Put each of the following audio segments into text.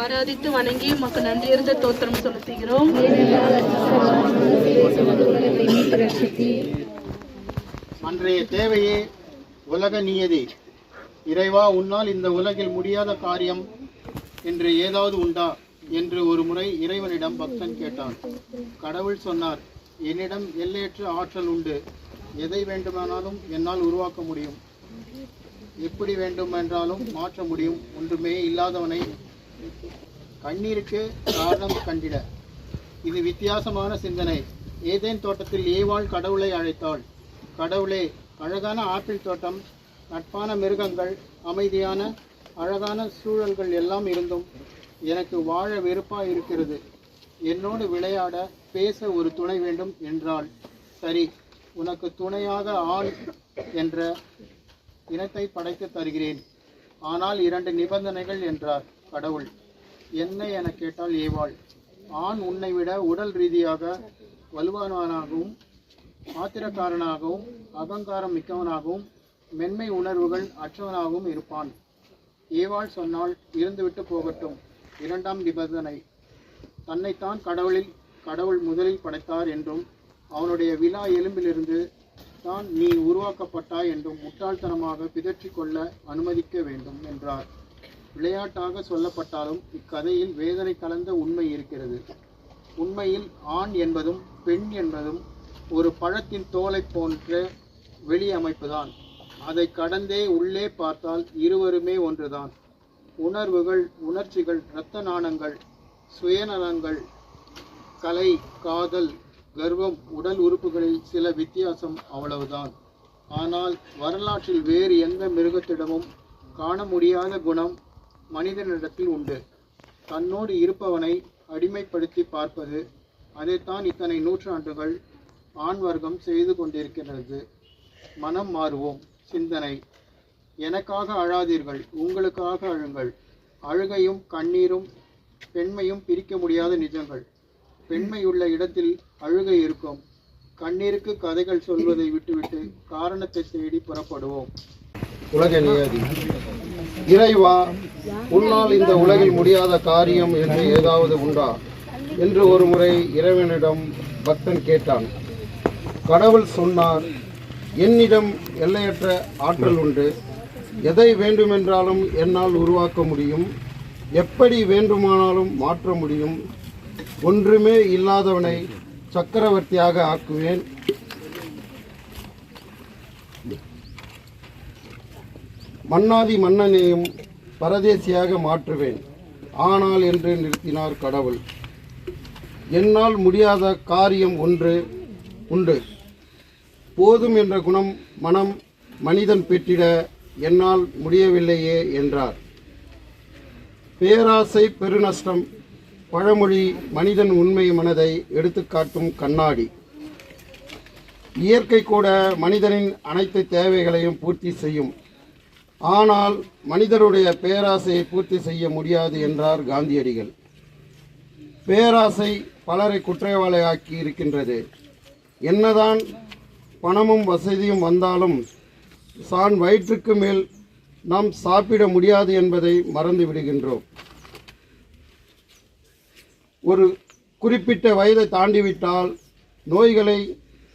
ஆராதித்து வணங்கி உமக்கு நன்றியிருந்த தோத்திரம் செலுத்துகிறோம். அன்றைய தேவையே உலக நியதி. இறைவா உன்னால் இந்த உலகில் முடியாத காரியம் என்று ஏதாவது உண்டா? என்று ஒரு முறை இறைவனிடம் பக்தன் கேட்டான். கடவுள் சொன்னார் என்னிடம் எல்லையற்ற ஆற்றல் உண்டு. எதை வேண்டுமானாலும் என்னால் உருவாக்க முடியும். எப்படி வேண்டுமென்றாலும் மாற்ற முடியும். ஒன்றுமே இல்லாதவனை கண்ணீருக்கு காரணம் கண்டிட. இது வித்தியாசமான சிந்தனை. ஏதேன் தோட்டத்தில் ஏவாள் கடவுளை அழைத்தாள். கடவுளே அழகான ஆப்பிள் தோட்டம் நட்பான மிருகங்கள் அமைதியான அழகான சூழல்கள் எல்லாம் இருந்தும் எனக்கு வாழ வெறுப்பா இருக்கிறது. என்னோடு விளையாட பேச ஒரு துணை வேண்டும் என்றாள். சரி உனக்கு துணையாக ஆள் என்ற இனத்தை படைத்து தருகிறேன். ஆனால் இரண்டு நிபந்தனைகள் என்றார். கடவுள். என்ன என கேட்டால் ஏவாள். ஆண் உன்னை விட உடல் ரீதியாக வலுவானவனாகவும் ஆத்திரக்காரனாகவும் அகங்காரம் மிக்கவனாகவும் மென்மை உணர்வுகள் அற்றவனாகவும் இருப்பான். ஏவாள் சொன்னால் இருந்துவிட்டு போகட்டும். இரண்டாம் நிபந்தனை. தன்னைத்தான் கடவுளில் கடவுள் முதலில் படைத்தார் என்றும் அவனுடைய விழா எலும்பிலிருந்து தான் நீ உருவாக்கப்பட்டாய் என்றும் முட்டாள்தனமாக பிதற்றிக் கொள்ள அனுமதிக்க வேண்டும் என்றார். விளையாட்டாக சொல்லப்பட்டாலும் இக்கதையில் வேதனை கலந்த உண்மை இருக்கிறது. உண்மையில் ஆண் என்பதும் பெண் என்பதும் ஒரு பழத்தின் தோலை போன்ற வெளி அமைப்புதான். அதை கடந்தே உள்ளே பார்த்தால் இருவருமே ஒன்றுதான். உணர்வுகள் உணர்ச்சிகள் இரத்த நாணங்கள் சுயநலங்கள் கலை காதல் கர்வம் உடல் உறுப்புகளில் சில வித்தியாசம் அவ்வளவுதான். ஆனால் வரலாற்றில் வேறு எந்த மிருகத்திடமும் காண முடியாத குணம் மனிதனிடத்தில் உண்டு. தன்னோடு இருப்பவனை அடிமைப்படுத்தி பார்ப்பது அதைத்தான் இத்தனை நூற்றாண்டுகள் ஆண் வர்க்கம் செய்து கொண்டிருக்கிறது மனம் மாறுவோம். சிந்தனை. எனக்காக அழாதீர்கள். உங்களுக்காக அழுங்கள். அழுகையும் கண்ணீரும் பெண்மையும் பிரிக்க முடியாத நிஜங்கள். பெண்மையுள்ள இடத்தில் அழுகை இருக்கும். கண்ணீருக்கு கதைகள் சொல்வதை விட்டுவிட்டு காரணத்தை தேடி புறப்படுவோம். உலக நியதி இறைவா உன்னால் இந்த உலகில் முடியாத காரியம் என்று ஏதாவது உண்டா? என்று ஒரு முறை இறைவனிடம் பக்தன் கேட்டான். கடவுள் சொன்னார் என்னிடம் எல்லையற்ற ஆற்றல் உண்டு. எதை வேண்டுமென்றாலும் என்னால் உருவாக்க முடியும். எப்படி வேண்டுமானாலும் மாற்ற முடியும். ஒன்றுமே இல்லாதவனை சக்கரவர்த்தியாக ஆக்குவேன். மன்னாதி மன்னனையும் பரதேசியாக மாற்றுவேன். ஆனால் என்று நிறுத்தினார் கடவுள். என்னால் முடியாத காரியம் ஒன்று உண்டு. போதும் என்ற குணம் மனம் மனிதன் பெற்றிட என்னால் முடியவில்லையே என்றார். பேராசை பெருநஷ்டம் பழமொழி மனிதன் உண்மை மனதை எடுத்துக்காட்டும் கண்ணாடி. இயற்கை கூட மனிதனின் அனைத்து தேவைகளையும் பூர்த்தி செய்யும். ஆனால் மனிதருடைய பேராசையை பூர்த்தி செய்ய முடியாது என்றார் காந்தியடிகள். பேராசை பலரை குற்றவாளியாக்கி இருக்கின்றது. என்னதான் பணமும் வசதியும் வந்தாலும் சான் வயிற்றுக்கு மேல் நாம் சாப்பிட முடியாது என்பதை மறந்து விடுகின்றோம். ஒரு குறிப்பிட்ட வயதை தாண்டிவிட்டால் நோய்களை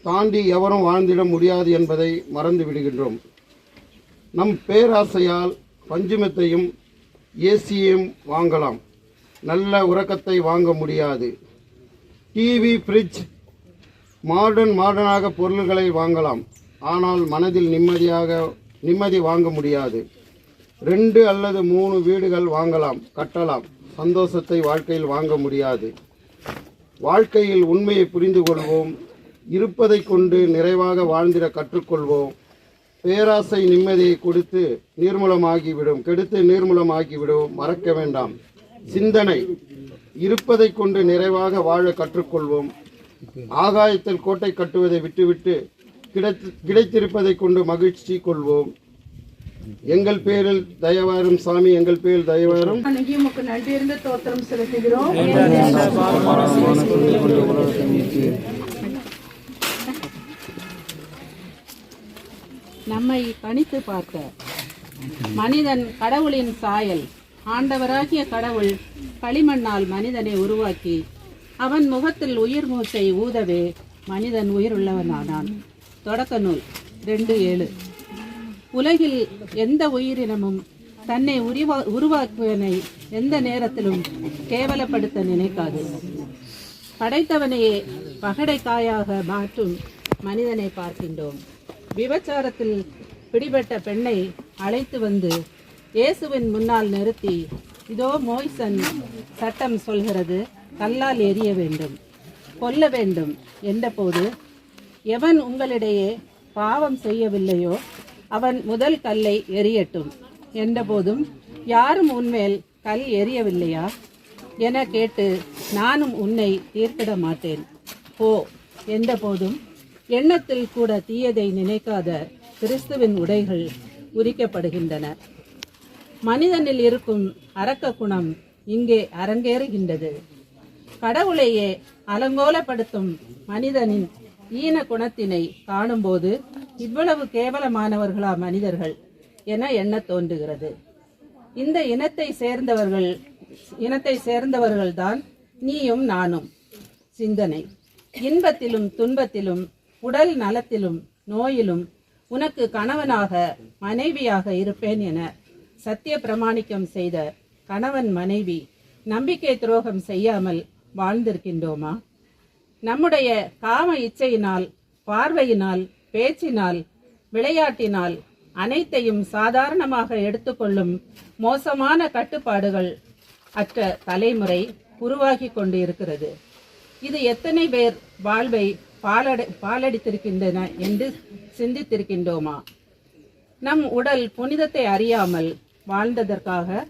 தாண்டி எவரும் வாழ்ந்திட முடியாது என்பதை மறந்து விடுகின்றோம். நம் பேராசையால் பஞ்சுமெத்தையும் ஏசியையும் வாங்கலாம். நல்ல உறக்கத்தை வாங்க முடியாது. டிவி ஃப்ரிட்ஜ் மாடர்ன் மாடர்னாக பொருள்களை வாங்கலாம். ஆனால் மனதில் நிம்மதியாக நிம்மதி வாங்க முடியாது. ரெண்டு அல்லது மூணு வீடுகள் வாங்கலாம் கட்டலாம். சந்தோஷத்தை வாழ்க்கையில் வாங்க முடியாது. வாழ்க்கையில் உண்மையை புரிந்து கொள்வோம் இருப்பதை கொண்டு நிறைவாக வாழ்ந்திட கற்றுக்கொள்வோம். பேராசை நிம்மதியை கொடுத்து நீர்மூலமாகிவிடும். கெடுத்து நீர்மூலமாகிவிடும். மறக்க வேண்டாம். சிந்தனை. இருப்பதை கொண்டு நிறைவாக வாழ கற்றுக்கொள்வோம். ஆகாயத்தில் கோட்டை கட்டுவதை விட்டுவிட்டு கிடைத்து கிடைத்திருப்பதை கொண்டு மகிழ்ச்சி கொள்வோம். எங்கள் பேரில் தயவாரும் சாமி எங்கள் பேரில் தயவாரும். உமக்கு நன்றியிருந்த தோத்திரம் செலுத்துகிறோம். நம்மை கணித்து பார்க்க மனிதன் கடவுளின் சாயல். ஆண்டவராகிய கடவுள் களிமண்ணால் மனிதனை உருவாக்கி அவன் முகத்தில் உயிர் மூச்சை ஊதவே மனிதன் உயிருள்ளவனானான். தொடக்க நூல் ரெண்டு ஏழு. உலகில் எந்த உயிரினமும் தன்னை உருவா உருவாக்குவனை எந்த நேரத்திலும் கேவலப்படுத்த நினைக்காது. படைத்தவனையே பகடைக்காயாக மாற்றும் மனிதனை பார்க்கின்றோம். விபச்சாரத்தில் பிடிபட்ட பெண்ணை அழைத்து வந்து இயேசுவின் முன்னால் நிறுத்தி இதோ மோய்சன் சட்டம் சொல்கிறது கல்லால் எறிய வேண்டும் கொல்ல வேண்டும் என்றபோது எவன் உங்களிடையே பாவம் செய்யவில்லையோ அவன் முதல் கல்லை எறியட்டும் என்றபோதும் யாரும் உன்மேல் கல் எறியவில்லையா என கேட்டு நானும் உன்னை தீர்த்திட மாட்டேன் போ என்றபோதும் எண்ணத்தில் கூட தீயதை நினைக்காத கிறிஸ்துவின் உடைகள் உரிக்கப்படுகின்றன. மனிதனில் இருக்கும் அரக்க குணம் இங்கே அரங்கேறுகின்றது. கடவுளையே அலங்கோலப்படுத்தும் மனிதனின் ஈன குணத்தினை காணும்போது இவ்வளவு கேவலமானவர்களா மனிதர்கள் என எண்ணத் தோன்றுகிறது. இந்த இனத்தை சேர்ந்தவர்கள் இனத்தை சேர்ந்தவர்கள்தான் நீயும் நானும். சிந்தனை. இன்பத்திலும் துன்பத்திலும் உடல் நலத்திலும் நோயிலும் உனக்கு கணவனாக மனைவியாக இருப்பேன் என சத்திய பிரமாணிக்கம் செய்த கணவன் மனைவி நம்பிக்கை துரோகம் செய்யாமல் வாழ்ந்திருக்கின்றோமா? நம்முடைய காம இச்சையினால் பார்வையினால் பேச்சினால் விளையாட்டினால் அனைத்தையும் சாதாரணமாக எடுத்துக்கொள்ளும் மோசமான கட்டுப்பாடுகள் அற்ற தலைமுறை உருவாகி கொண்டு இருக்கிறது இது எத்தனை பேர் வாழ்வை பாலடை பாலடித்திருக்கின்றன என்று சிந்தித்திருக்கின்றோமா? நம் உடல் புனிதத்தை அறியாமல் வாழ்ந்ததற்காக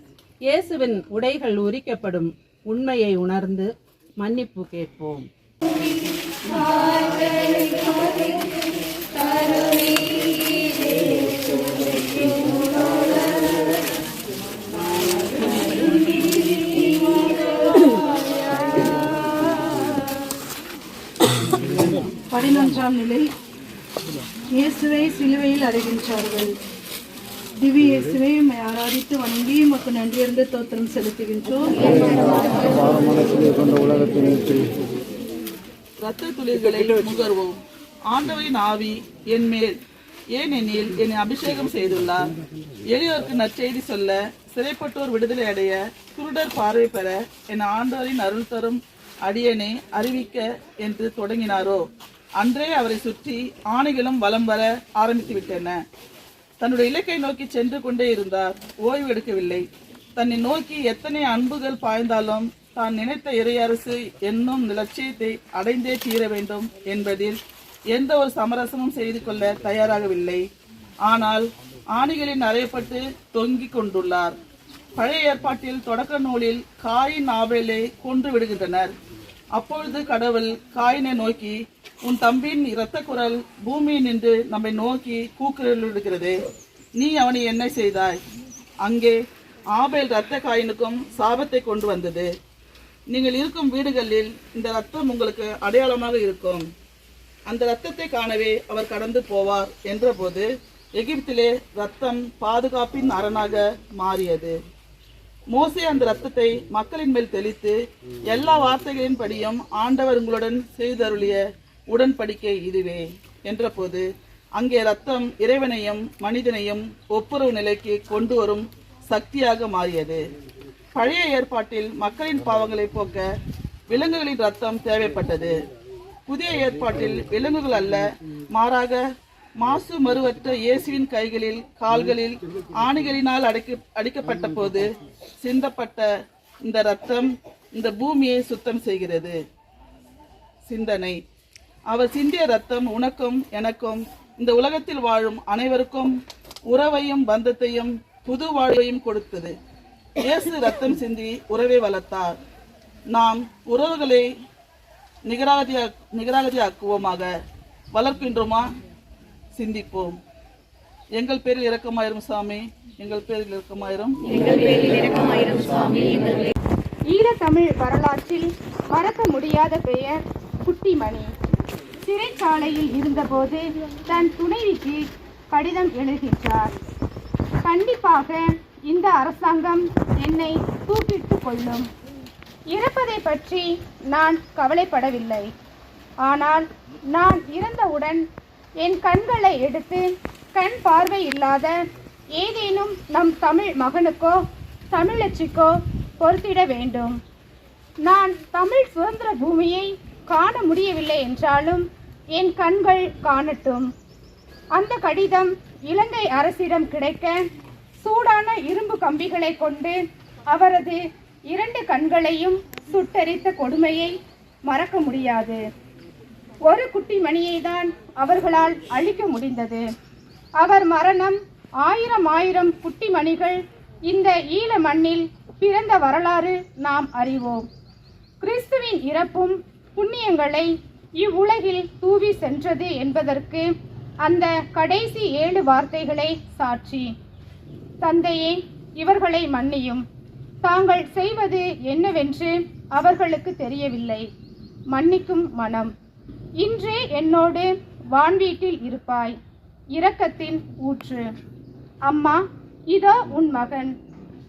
இயேசுவின் உடைகள் உரிக்கப்படும் உண்மையை உணர்ந்து மன்னிப்பு கேட்போம். பதினொன்றாம் நிலை இயேசுவை சிலுவையில் அடைகின்றார்கள். திவி இயேசுவை உண்மை ஆராதித்து வணங்கி உமக்கு நன்றியிருந்து தோத்திரம் செலுத்துகின்றோம். இரத்த துளிர்களை முகர்வோம் ஆண்டவரின் ஆவி என் மேல் ஏனெனில் என்னை அபிஷேகம் செய்துள்ளார். எளியோருக்கு நற்செய்தி சொல்ல சிறைப்பட்டோர் விடுதலை அடைய குருடர் பார்வை பெற என் ஆண்டவரின் அருள் தரும் அடியனை அறிவிக்க என்று தொடங்கினாரோ? அன்றே அவரை சுற்றி ஆணைகளும் வலம் வர ஆரம்பித்து விட்டன. தன்னுடைய இலக்கை நோக்கி சென்று கொண்டே இருந்தார். ஓய்வு எடுக்கவில்லை. தன்னை நோக்கி எத்தனை அன்புகள் பாய்ந்தாலும் தான் நினைத்த இறையரசு என்னும் லட்சியத்தை அடைந்தே தீர வேண்டும் என்பதில் எந்த ஒரு சமரசமும் செய்து கொள்ள தயாராகவில்லை. ஆனால் ஆணிகளின் அறையப்பட்டு தொங்கிக் கொண்டுள்ளார். பழைய ஏற்பாட்டில் தொடக்க நூலில் காயின் ஆவேலை கொன்று விடுகின்றனர். அப்பொழுது கடவுள் காயினை நோக்கி உன் தம்பியின் இரத்த குரல் பூமியில் நின்று நம்மை நோக்கி கூக்குரலிடுகிறது. நீ அவனை என்ன செய்தாய்? அங்கே ஆபேல் இரத்த காயினுக்கும் சாபத்தை கொண்டு வந்தது. நீங்கள் இருக்கும் வீடுகளில் இந்த ரத்தம் உங்களுக்கு அடையாளமாக இருக்கும். அந்த ரத்தத்தை காணவே அவர் கடந்து போவார் என்றபோது எகிப்திலே ரத்தம் பாதுகாப்பின் அரணாக மாறியது. மோசே அந்த ரத்தத்தை மக்களின் மேல் தெளித்து எல்லா வார்த்தைகளின்படியும் ஆண்டவர் உங்களுடன் செய்தருளிய உடன்படிக்கை இதுவே என்றபோது அங்கே ரத்தம் இறைவனையும் மனிதனையும் ஒப்புரவு நிலைக்கு கொண்டு வரும் சக்தியாக மாறியது. பழைய ஏற்பாட்டில் மக்களின் பாவங்களை போக்க விலங்குகளின் ரத்தம் தேவைப்பட்டது. புதிய ஏற்பாட்டில் விலங்குகள் அல்ல மாறாக மாசு மறுவற்ற இயேசுவின் கைகளில் கால்களில் ஆணிகளினால் அடைக்க அடிக்கப்பட்ட போது சிந்தப்பட்ட இந்த ரத்தம் இந்த பூமியை சுத்தம் செய்கிறது. சிந்தனை. அவர் சிந்திய ரத்தம் உனக்கும் எனக்கும் இந்த உலகத்தில் வாழும் அனைவருக்கும் உறவையும் பந்தத்தையும் புது வாழ்வையும் கொடுத்தது. இயேசு ரத்தம் சிந்தி உறவை வளர்த்தார். நாம் உறவுகளை நிகராதியா நிகராதியாக்குவோமாக வளர்க்கின்றோமா? சிந்திப்போம். எங்கள் பேரில் இரக்கமாயிரும் சாமி எங்கள் பேரில் இரக்கமாயிரும். ஈழத்தமிழ் வரலாற்றில் மறக்க முடியாத பெயர் குட்டிமணி. சிறைச்சாலையில் இருந்தபோது தன் துணைவிக்கு கடிதம் எழுகின்றார் கண்டிப்பாக இந்த அரசாங்கம் என்னை தூக்கிட்டு கொள்ளும். இறப்பதை பற்றி நான் கவலைப்படவில்லை. ஆனால் நான் இறந்தவுடன் என் கண்களை எடுத்து கண் பார்வை இல்லாத ஏதேனும் நம் தமிழ் மகனுக்கோ தமிழச்சிக்கோ பொறுத்திட வேண்டும். நான் தமிழ் சுதந்திர பூமியை காண முடியவில்லை என்றாலும் என் கண்கள் காணட்டும். அந்த கடிதம் இலங்கை அரசிடம் கிடைக்க சூடான இரும்பு கம்பிகளை கொண்டு அவரது இரண்டு கண்களையும் சுட்டரித்த கொடுமையை மறக்க முடியாது. ஒரு குட்டி மணியை தான் அவர்களால் அழிக்க முடிந்தது. அவர் மரணம் ஆயிரம் ஆயிரம் குட்டி மணிகள் இந்த ஈழ மண்ணில் பிறந்த வரலாறு நாம் அறிவோம். கிறிஸ்துவின் இறப்பும் புண்ணியங்களை இவ்வுலகில் தூவி சென்றது என்பதற்கு அந்த கடைசி ஏழு வார்த்தைகளை சாட்சி. தந்தையே இவர்களை மன்னியும். தாங்கள் செய்வது என்னவென்று அவர்களுக்கு தெரியவில்லை. மன்னிக்கும் மனம். இன்றே என்னோடு வான்வீட்டில் இருப்பாய். இரக்கத்தின் ஊற்று. அம்மா இதோ உன் மகன்.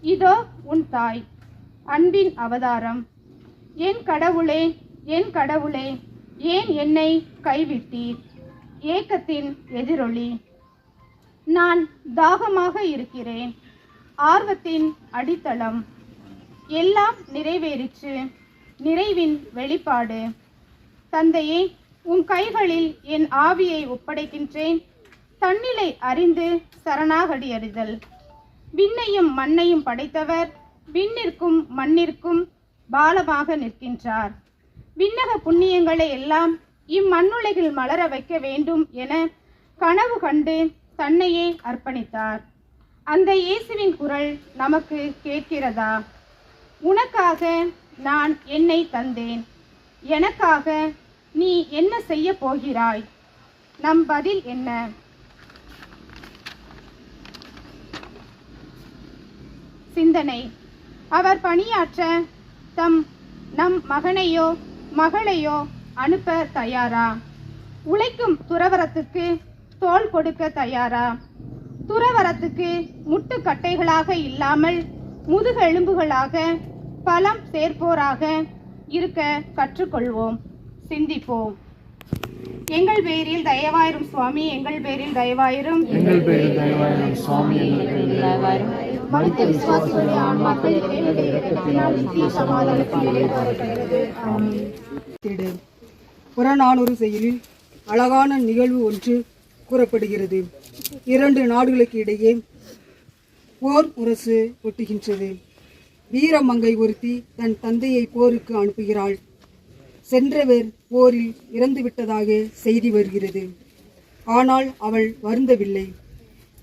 இதோ உன் தாய். அன்பின் அவதாரம். என் கடவுளே என் கடவுளே ஏன் என்னை கைவிட்டீர்? ஏக்கத்தின் எதிரொலி. நான் தாகமாக இருக்கிறேன். ஆர்வத்தின் அடித்தளம். எல்லாம் நிறைவேறிச்சு நிறைவின் வெளிப்பாடு. தந்தையே உன் கைகளில் என் ஆவியை ஒப்படைக்கின்றேன். தன்னிலை அறிந்து சரணாகடி அறிதல் விண்ணையும் மண்ணையும் படைத்தவர் விண்ணிற்கும் மண்ணிற்கும் பாலமாக நிற்கின்றார். விண்ணக புண்ணியங்களை எல்லாம் இம்மண்ணுலகில் மலர வைக்க வேண்டும் என கனவு கண்டு தன்னையே அர்ப்பணித்தார். அந்த இயேசுவின் குரல் நமக்கு கேட்கிறதா? உனக்காக நான் என்னை தந்தேன். எனக்காக நீ என்ன செய்ய போகிறாய்? நம் பதில் என்ன? சிந்தனை. அவர் பணியாற்ற தம் நம் மகனையோ மகளையோ அனுப்ப தயாரா? உழைக்கும் துறவரத்துக்கு தோல் கொடுக்க தயாரா? துறவரத்துக்கு முட்டுக்கட்டைகளாக இல்லாமல் முதுகெலும்புகளாக பலம் சேர்ப்போராக இருக்க கற்றுக்கொள்வோம். சிந்திப்போம். எங்கள் பேரில் தயவாயிரும் சுவாமி எங்கள் பேரில் தயவாயிரும். எங்கள் பேரில் தயவாயிரும் சுவாமி எங்கள் பேரில் தயவாயிரும். மனித விசுவாசிகளுடைய ஆன்மாக்கள் இறைவனுடைய இரக்கத்தினால் நித்திய சமாதானத்தில் புறநானூறு செயலில் அழகான நிகழ்வு ஒன்று கூறப்படுகிறது. இரண்டு நாடுகளுக்கு இடையே போர் முரசு ஒட்டுகின்றது. வீரமங்கை ஒருத்தி தன் தந்தையை போருக்கு அனுப்புகிறாள். சென்றவர் போரில் இறந்துவிட்டதாக செய்தி வருகிறது. ஆனால் அவள் வருந்தவில்லை.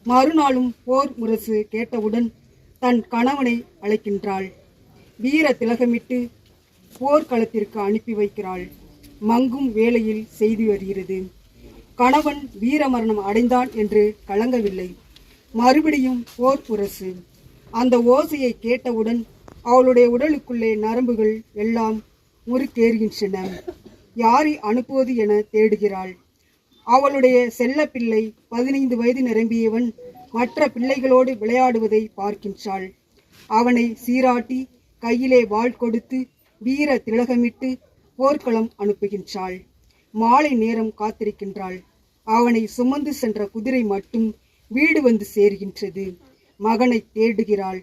மறுநாளும் போர் முரசு கேட்டவுடன் தன் கணவனை அழைக்கின்றாள். வீர திலகமிட்டு போர்க்களத்திற்கு அனுப்பி வைக்கிறாள். மங்கும் வேளையில் செய்தி வருகிறது. கணவன் வீரமரணம் அடைந்தான் என்று கலங்கவில்லை. மறுபடியும் போர் புரசு அந்த ஓசையை கேட்டவுடன் அவளுடைய உடலுக்குள்ளே நரம்புகள் எல்லாம் முறுக்கேறுகின்றன. யாரை அனுப்புவது என தேடுகிறாள். அவளுடைய செல்லப்பிள்ளை பதினைந்து வயது நிரம்பியவன் மற்ற பிள்ளைகளோடு விளையாடுவதை பார்க்கின்றாள். அவனை சீராட்டி கையிலே வாள் கொடுத்து வீர திலகமிட்டு போர்க்களம் அனுப்புகின்றாள். மாலை நேரம் காத்திருக்கின்றாள். அவனை சுமந்து சென்ற குதிரை மட்டும் வீடு வந்து சேர்கின்றது. மகனை தேடுகிறாள்.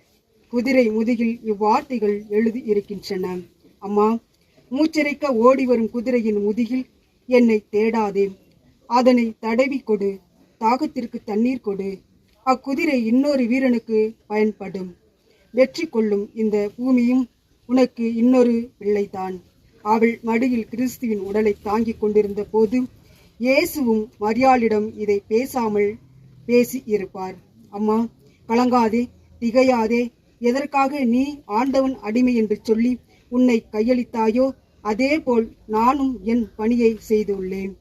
குதிரை முதுகில் இவ்வார்த்தைகள் எழுதி இருக்கின்றன. அம்மா மூச்சிறைக்க ஓடி வரும் குதிரையின் முதுகில் என்னை தேடாதே. அதனை தடவி கொடு தாகத்திற்கு தண்ணீர் கொடு. அக்குதிரை இன்னொரு வீரனுக்கு பயன்படும். வெற்றி கொள்ளும் இந்த பூமியும் உனக்கு இன்னொரு பிள்ளைதான். அவள் மடியில் கிறிஸ்துவின் உடலை தாங்கிக் கொண்டிருந்த போது இயேசுவும் மரியாளிடம் இதை பேசாமல் பேசி இருப்பார் அம்மா கலங்காதே திகையாதே. எதற்காக நீ ஆண்டவன் அடிமை என்று சொல்லி உன்னை கையளித்தாயோ? அதேபோல் நானும் என் பணியை செய்துள்ளேன்.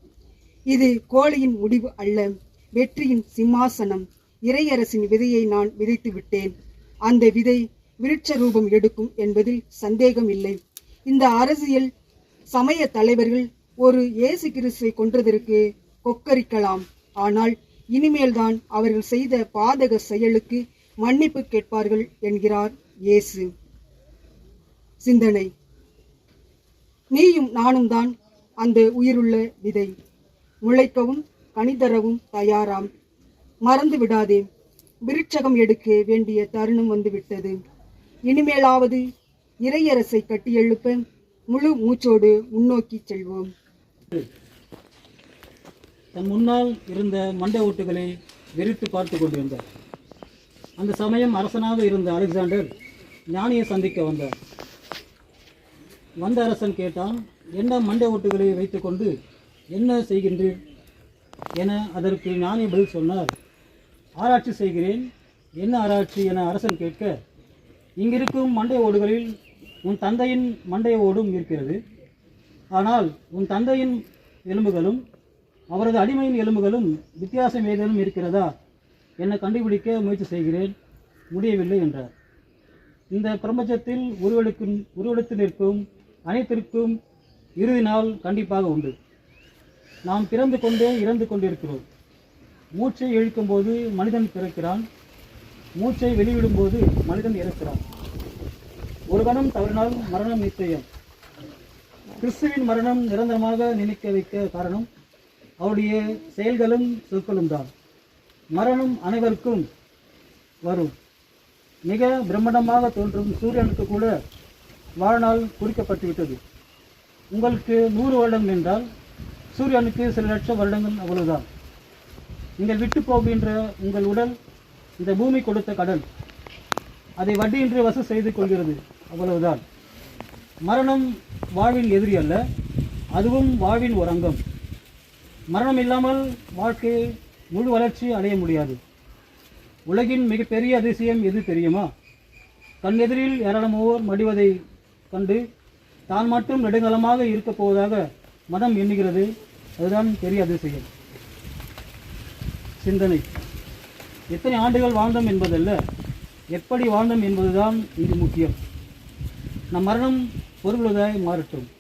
இது கோழியின் முடிவு அல்ல வெற்றியின் சிம்மாசனம். இறையரசின் விதையை நான் விதைத்து விட்டேன். அந்த விதை விருட்ச ரூபம் எடுக்கும் என்பதில் சந்தேகம் இல்லை இந்த அரசியல் சமய தலைவர்கள் ஒரு இயேசு கிறிஸ்துவை கொன்றதற்கு கொக்கரிக்கலாம். ஆனால் இனிமேல்தான் அவர்கள் செய்த பாதக செயலுக்கு மன்னிப்பு கேட்பார்கள் என்கிறார் இயேசு. சிந்தனை. நீயும் நானும் தான் அந்த உயிருள்ள விதை. முளைக்கவும் கனிதரவும் தயாராம். மறந்து விடாதே. விருட்சகம் எடுக்க வேண்டிய தருணம் வந்துவிட்டது. இனிமேலாவது இறையரசை கட்டியெழுப்ப முழு மூச்சோடு முன்னோக்கி செல்வோம். தன் முன்னால் இருந்த மண்டை ஓட்டுகளை வெறித்து பார்த்து கொண்டிருந்தார். அந்த சமயம் அரசனாக இருந்த அலெக்சாண்டர் ஞானியை சந்திக்க வந்தார். வந்த அரசன் கேட்டான் என்ன மண்டை ஓட்டுகளை வைத்துக்கொண்டு என்ன செய்கின்றீர்? என அதற்கு ஞானி பதில் சொன்னார் ஆராய்ச்சி செய்கிறேன். என்ன ஆராய்ச்சி? என அரசன் கேட்க இங்கிருக்கும் மண்டை ஓடுகளில் உன் தந்தையின் மண்டை ஓடும் இருக்கிறது. ஆனால் உன் தந்தையின் எலும்புகளும் அவரது அடிமையின் எலும்புகளும் வித்தியாசம் ஏதேனும் இருக்கிறதா? என்னை கண்டுபிடிக்க முயற்சி செய்கிறேன். முடியவில்லை என்றார். இந்த பிரபஞ்சத்தில் உருவெடுக்கும் உருவெடுத்து நிற்கும் அனைத்திற்கும் இறுதி நாள் கண்டிப்பாக உண்டு. நாம் பிறந்து கொண்டே இறந்து கொண்டிருக்கிறோம். மூச்சை இழுக்கும்போது மனிதன் பிறக்கிறான். மூச்சை வெளியிடும்போது மனிதன் இறக்கிறான். ஒரு கணம் தவறினால் மரணம் நிச்சயம். கிறிஸ்துவின் மரணம் நிரந்தரமாக நினைக்க வைக்க காரணம் அவருடைய செயல்களும் சொற்களும் தான். மரணம் அனைவருக்கும் வரும். மிக பிரம்மாண்டமாக தோன்றும் சூரியனுக்கு கூட வாழ்நாள் குறிக்கப்பட்டுவிட்டது உங்களுக்கு நூறு வருடம் என்றால் சூரியனுக்கு சில லட்சம் வருடங்கள் அவ்வளவுதான். நீங்கள் விட்டு போகின்ற உங்கள் உடல் இந்த பூமி கொடுத்த கடன் அதை வட்டியின்றி வசூல் செய்து கொள்கிறது. அவ்வளவுதான். மரணம் வாழ்வின் எதிரி அல்ல அதுவும் வாழ்வின் ஒரு அங்கம் மரணம் இல்லாமல் வாழ்க்கை முழு வளர்ச்சி அடைய முடியாது. உலகின் மிகப்பெரிய அதிசயம் எது தெரியுமா? கண்ணெதிரில் ஏராளமோர் மடிவதை கண்டு தான் மட்டும் நெடுங்கலமாக இருக்கப் போவதாக மனம் எண்ணுகிறது. அதுதான் பெரிய அதிசயம். சிந்தனை. எத்தனை ஆண்டுகள் வாழ்ந்தோம் என்பதல்ல. எப்படி வாழ்ந்தோம் என்பதுதான் இங்கு முக்கியம். நம் மரணம் பொருளுதாய் மாறட்டும்.